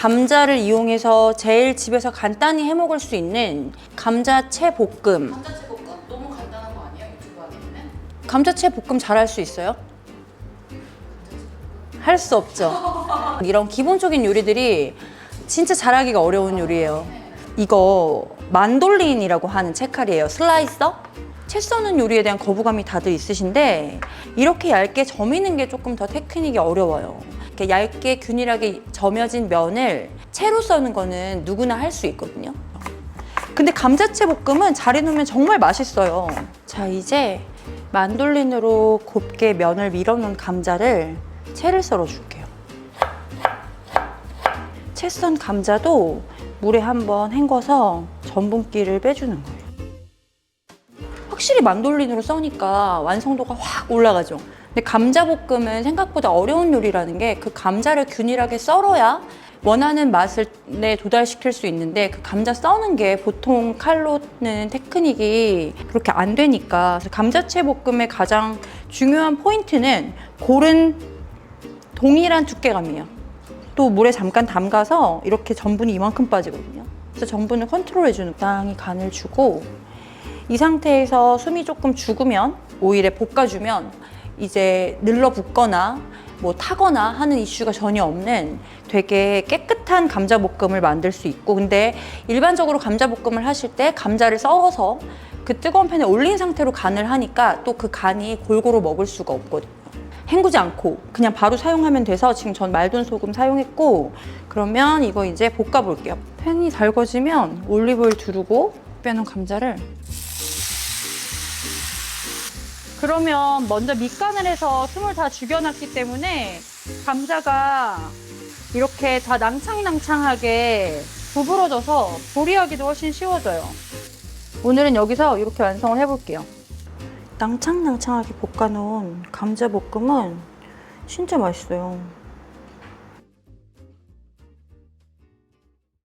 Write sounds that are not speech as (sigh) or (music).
감자를 이용해서 제일 집에서 간단히 해 먹을 수 있는 감자채 볶음. 감자채 볶음 너무 간단한 거 아니에요? 유튜브 하기에는? 감자채 볶음 잘 할 수 있어요? 할 수 없죠. (laughs) 이런 기본적인 요리들이 진짜 잘하기가 어려운 요리예요. 이거 만돌린이라고 하는 채칼이에요. 슬라이서? 채 써는 요리에 대한 거부감이 다들 있으신데 이렇게 얇게 저미는 게 조금 더 테크닉이 어려워요. 이렇게 얇게 균일하게 저며진 면을 채로 써는 거는 누구나 할 수 있거든요. 근데 감자채 볶음은 잘 해 놓으면 정말 맛있어요. 자, 이제 만돌린으로 곱게 면을 밀어 놓은 감자를 채를 썰어 줄게요. 채 썬 감자도 물에 한번 헹궈서 전분기를 빼주는 거예요. 확실히 만돌린으로 써니까 완성도가 확 올라가죠. 근데 감자볶음은 생각보다 어려운 요리라는 게 그 감자를 균일하게 썰어야 원하는 맛을 내 도달시킬 수 있는데 그 감자 써는 게 보통 칼로는 테크닉이 그렇게 안 되니까 감자채 볶음의 가장 중요한 포인트는 고른 동일한 두께감이에요. 또 물에 잠깐 담가서 이렇게 전분이 이만큼 빠지거든요. 그래서 전분을 컨트롤해주는 땅이 간을 주고 이 상태에서 숨이 조금 죽으면 오일에 볶아주면 이제 늘러붙거나 뭐 타거나 하는 이슈가 전혀 없는 되게 깨끗한 감자 볶음을 만들 수 있고 근데 일반적으로 감자 볶음을 하실 때 감자를 썰어서 그 뜨거운 팬에 올린 상태로 간을 하니까 또 그 간이 골고루 먹을 수가 없거든요. 헹구지 않고 그냥 바로 사용하면 돼서 지금 전 말돈 소금 사용했고 그러면 이거 이제 볶아 볼게요. 팬이 달궈지면 올리브오일 두르고 빼놓은 감자를 그러면 먼저 밑간을 해서 숨을 다 죽여놨기 때문에 감자가 이렇게 다 낭창낭창하게 구부러져서 조리하기도 훨씬 쉬워져요. 오늘은 여기서 이렇게 완성을 해볼게요. 낭창낭창하게 볶아놓은 감자 볶음은 진짜 맛있어요.